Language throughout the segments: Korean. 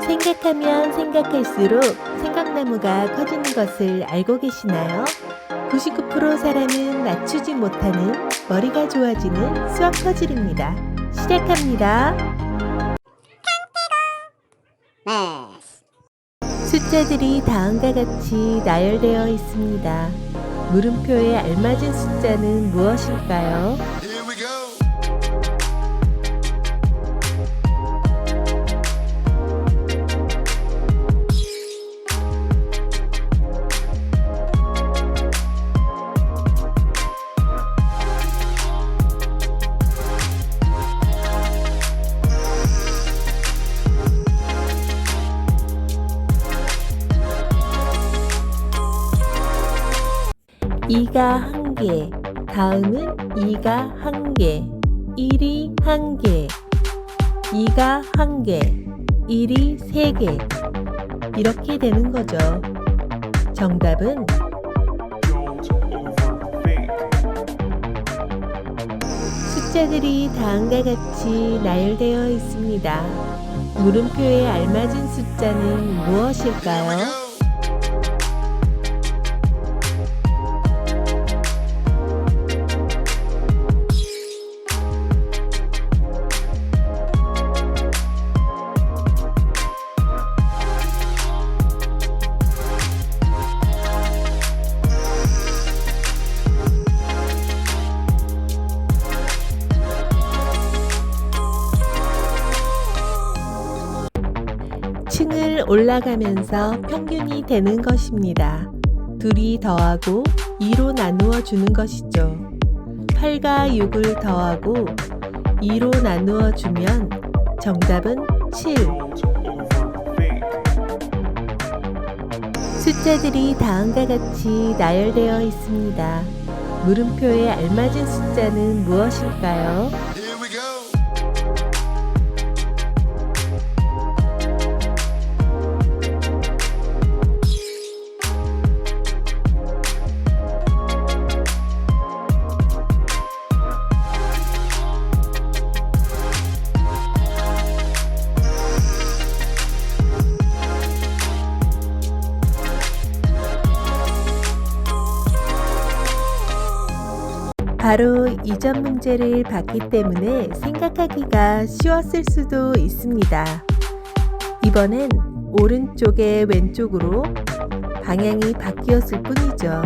생각하면 생각할수록 생각나무가 커지는 것을 알고 계시나요? 99% 사람은 맞추지 못하는 머리가 좋아지는 수학 퍼즐입니다. 시작합니다. 숫자들이 다음과 같이 나열되어 있습니다. 물음표에 알맞은 숫자는 무엇일까요? 2가 한 개, 다음은 2가 한 개, 1이 한 개, 2가 한 개, 1이 세 개. 이렇게 되는 거죠. 정답은 숫자들이 다음과 같이 나열되어 있습니다. 물음표에 알맞은 숫자는 무엇일까요? 올라가면서 평균이 되는 것입니다. 둘이 더하고 2로 나누어 주는 것이죠. 8과 6을 더하고 2로 나누어 주면 정답은 7. Don't overthink. 숫자들이 다음과 같이 나열되어 있습니다. 물음표에 알맞은 숫자는 무엇일까요? 바로 이전 문제를 봤기 때문에 생각하기가 쉬웠을 수도 있습니다. 이번엔 오른쪽에 왼쪽으로 방향이 바뀌었을 뿐이죠.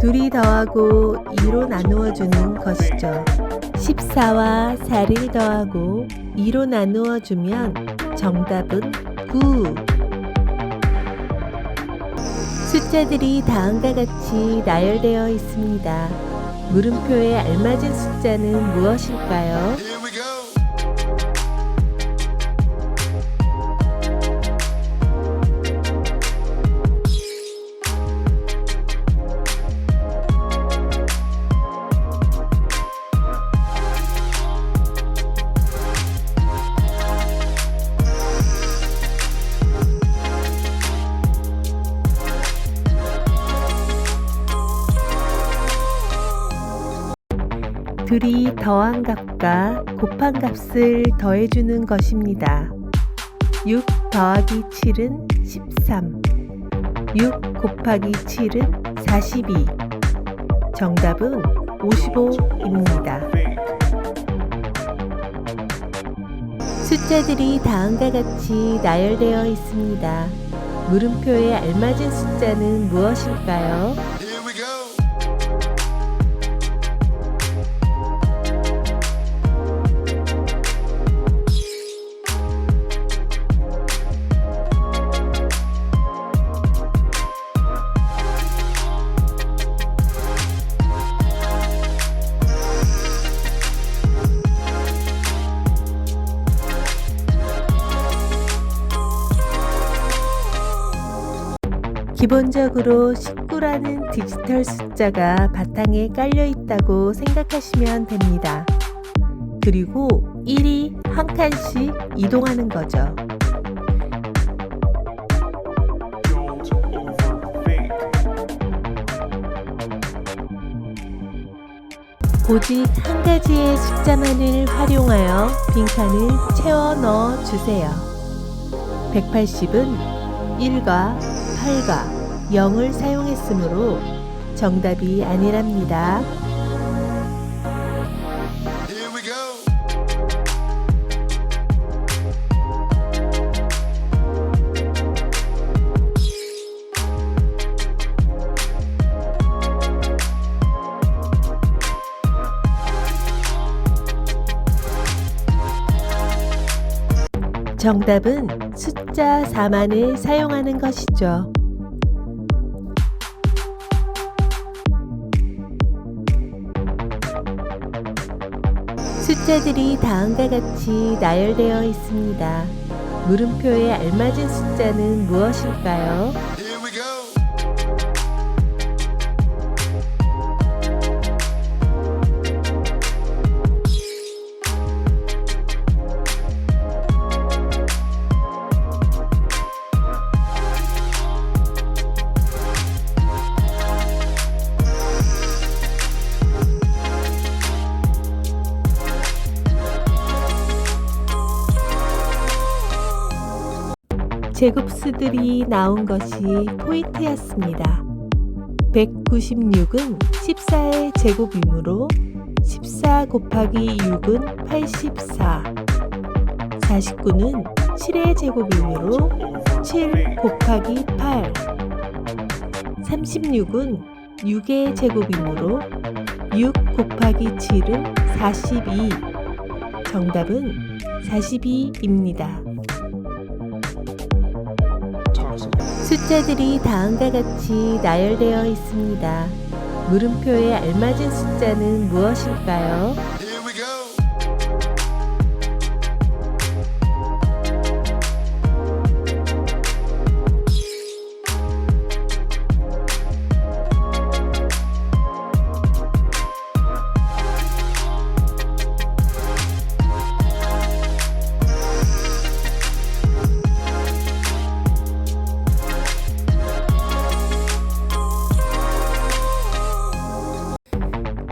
둘이 더하고 2로 나누어 주는 것이죠. 14와 4를 더하고 2로 나누어 주면 정답은 9. 숫자들이 다음과 같이 나열되어 있습니다. 물음표에 알맞은 숫자는 무엇일까요? 둘이 더한 값과 곱한 값을 더해주는 것입니다. 6 더하기 7은 13. 6 곱하기 7은 42. 정답은 55입니다. Think. 숫자들이 다음과 같이 나열되어 있습니다. 물음표에 알맞은 숫자는 무엇일까요? 기본적으로 19라는 디지털 숫자가 바탕에 깔려 있다고 생각하시면 됩니다. 그리고 1이 한 칸씩 이동하는 거죠. 오직 한 가지의 숫자만을 활용하여 빈칸을 채워 넣어 주세요. 180은 1과 8과 0을 사용했으므로 정답이 아니랍니다. 정답은 숫자 4만을 사용하는 것이죠. 숫자들이 다음과 같이 나열되어 있습니다. 물음표에 알맞은 숫자는 무엇일까요? 제곱수들이 나온 것이 포인트였습니다. 196은 14의 제곱이므로 14 곱하기 6은 84. 49는 7의 제곱이므로 7 곱하기 8. 36은 6의 제곱이므로 6 곱하기 7은 42. 정답은 42입니다. 숫자들이 다음과 같이 나열되어 있습니다. 물음표에 알맞은 숫자는 무엇일까요?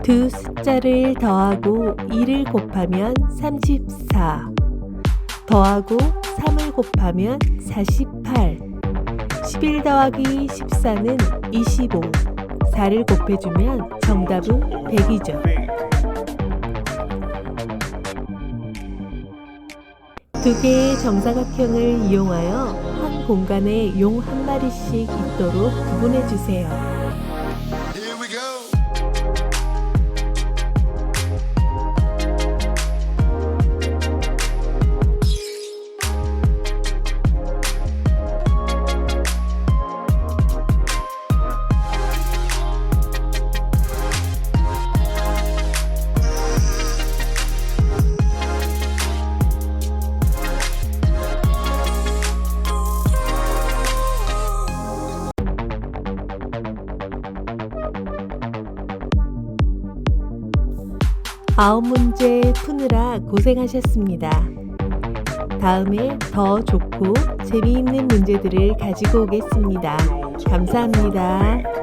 두 숫자를 더하고 2를 곱하면 34. 더하고 3을 곱하면 48. 11 더하기 14는 25. 4를 곱해주면 정답은 100이죠. Fake. 두 개의 정사각형을 이용하여 한 공간에 용 한 마리씩 있도록 구분해 주세요. 아홉 문제 푸느라 고생하셨습니다. 다음에 더 좋고 재미있는 문제들을 가지고 오겠습니다. 감사합니다.